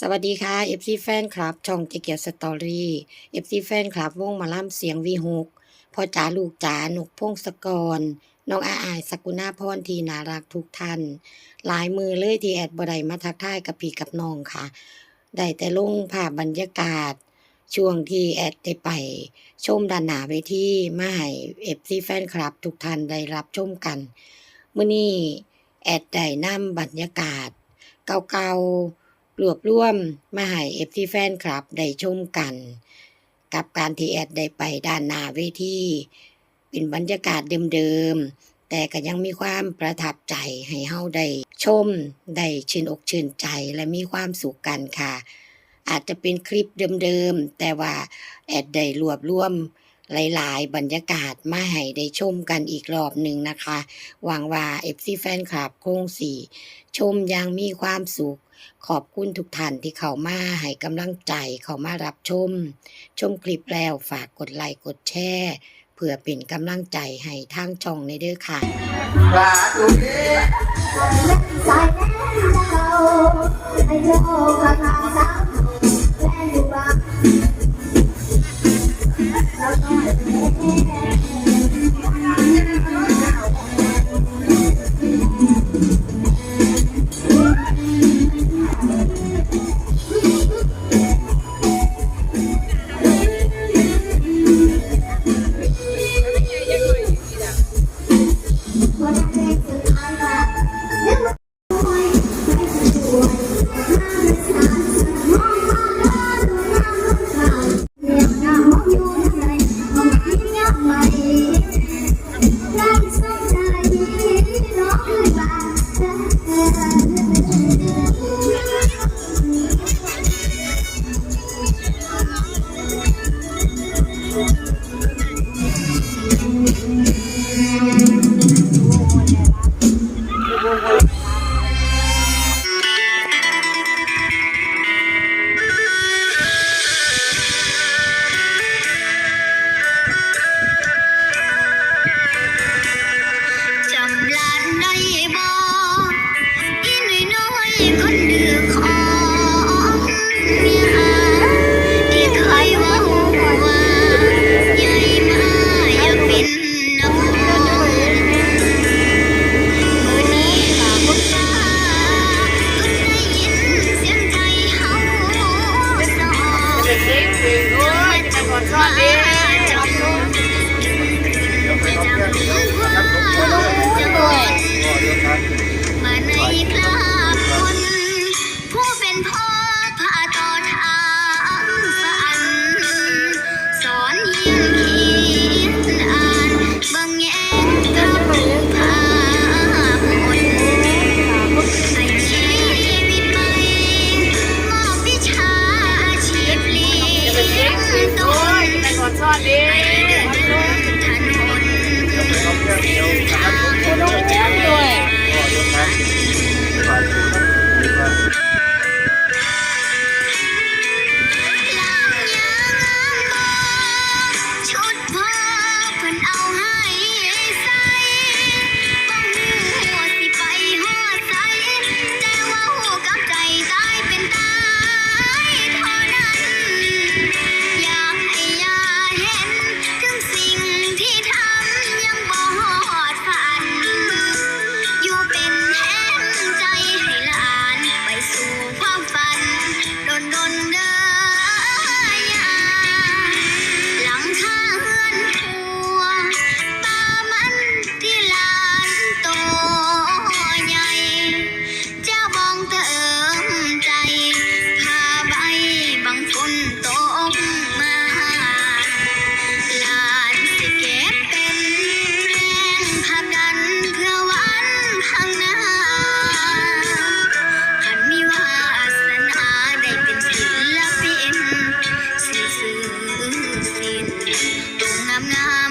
สวัสดีค่ะ FC แฟนคลับ ช่องเจเกียวสตอรี่ FC แฟนคลับวงมาล่ำเสียงวีหกพ่อจ๋าลูกจ๋าหนุกพงศกร น้องอาอายสกุณาพรทีนารักทุกท่าน หลายมือเลยที่แอดบไดมาทักทายกับพี่กับน้องค่ะ ได้แต่ลงภาพบรรยากาศ ช่วงที่แอดได้ไป ชมด้านหนาเวทีมาให้ FC แฟนคลับทุกท่านได้รับชมกันมื้อนี้แอดได้นำบรรยากาศ เก่าๆ รวบรวมมาให้เอฟซีแฟนคลับได้ชมกัน กับการที่แอดได้ไปด้านหน้าเวทีเป็นบรรยากาศเดิมๆ แต่ก็ยังมีความประทับใจให้เฮาได้ชม ได้ชื่นอกชื่นใจและมีความสุขกันค่ะ อาจจะเป็นคลิปเดิมๆ แต่ว่าแอดได้รวบรวม หลาย ๆ บรรยากาศมาให้ได้ชมกันอีกรอบหนึ่งนะคะหวังว่า FC แฟนคลับคงสี่ชมอย่างมีความสุข ขอบคุณทุกท่านที่เข้ามาให้กำลังใจเข้ามารับชม ชมคลิปแล้วฝากกดไลค์กดแชร์เพื่อเป็นกำลังใจให้ทางช่องในเด้อค่ะลาตุกนี้สายแน่เจ้าให้เจ้ากร I'm not.